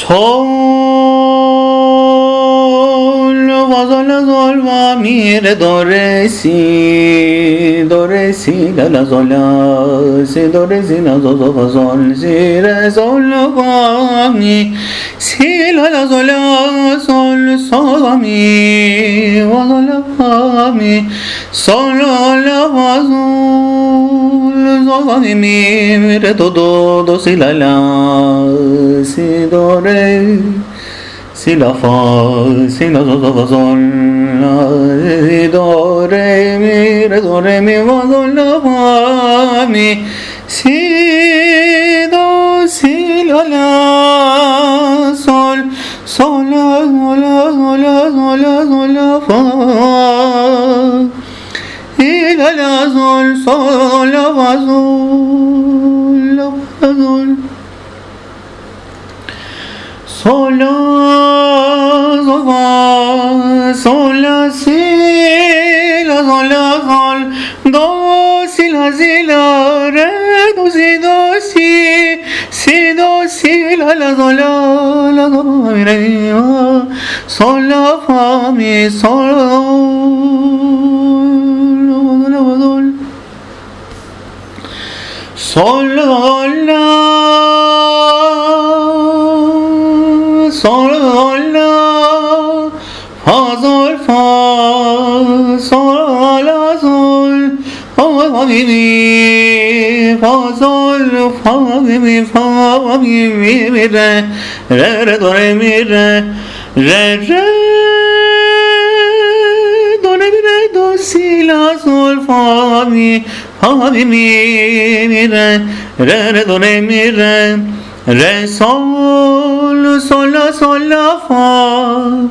Sol, fa sol fa mi re do re si do re si la la sol la si do re si la sol sol fa sol si re sol fa mi si la la sol la sol sol fa mi la fa mi sol la fa sol mi mi re do do do si la la si do re Si la fa, si la do do fa sol la si do re mi re do re mi fa sol la fa mi si do si la la sol sol la sol la sol la sol la sol la fa la la sol sol la fa sol la fa sol Sol. La sol fa sol la si la sol la sol do si la si la re do si do fa mi sol Sol la sol fa sol la sol fa sol fa mi mi fa mi re re re do re mi re re re mi re do si la sol fa mi fa mi mi re re re do re mi re re sol sol la sol la fa.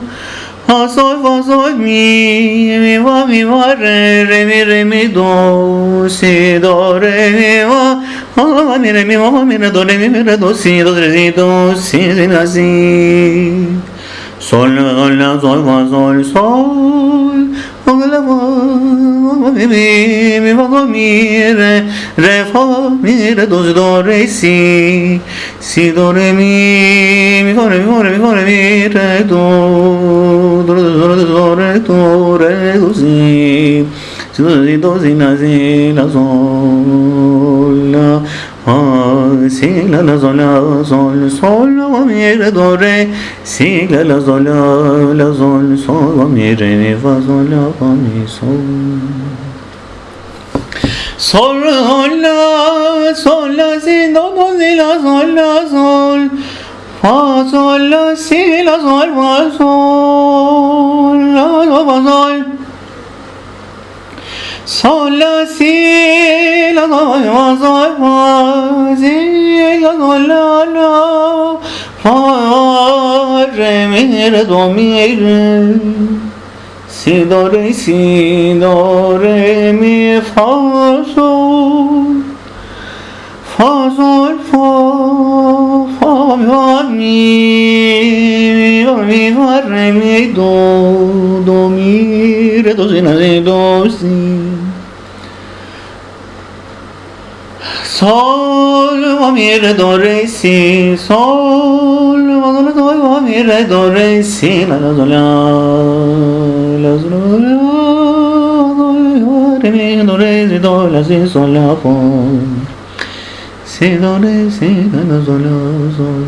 Fa sol fa sol mi mi fa mi fa re re mi re mi do si do re mi fa fa mi re mi fa mi re do re mi re do si do re si do si si la si. Sol la sol fa sol sol mi mi mi fa fa mi re re fa mi re do si do re si si do re mi mi fa re mi fa re mi fa re mi re do do re do re do re do re do si si do si do si la si la sol la fa si la la sol la sol sol la mi re do re si la la sol la la sol sol fa mi re mi fa sol. La fa mi sol Sol la sol la si do do si la sol la sol fa sol la si la sol fa sol la la fa sol sol la si re do mi re Si do re si do re mi fa sol fa sol fa fa mi mi fa re mi do do mi re do si la si do si Sol fa mi re do re si sol fa do do fa mi re do re si la la do la la do la re mi do re si do la si sol la fa si do re si la la do la sol.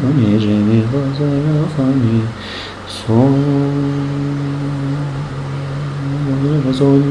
Fa mi re mi fa sol la fa mi sol sol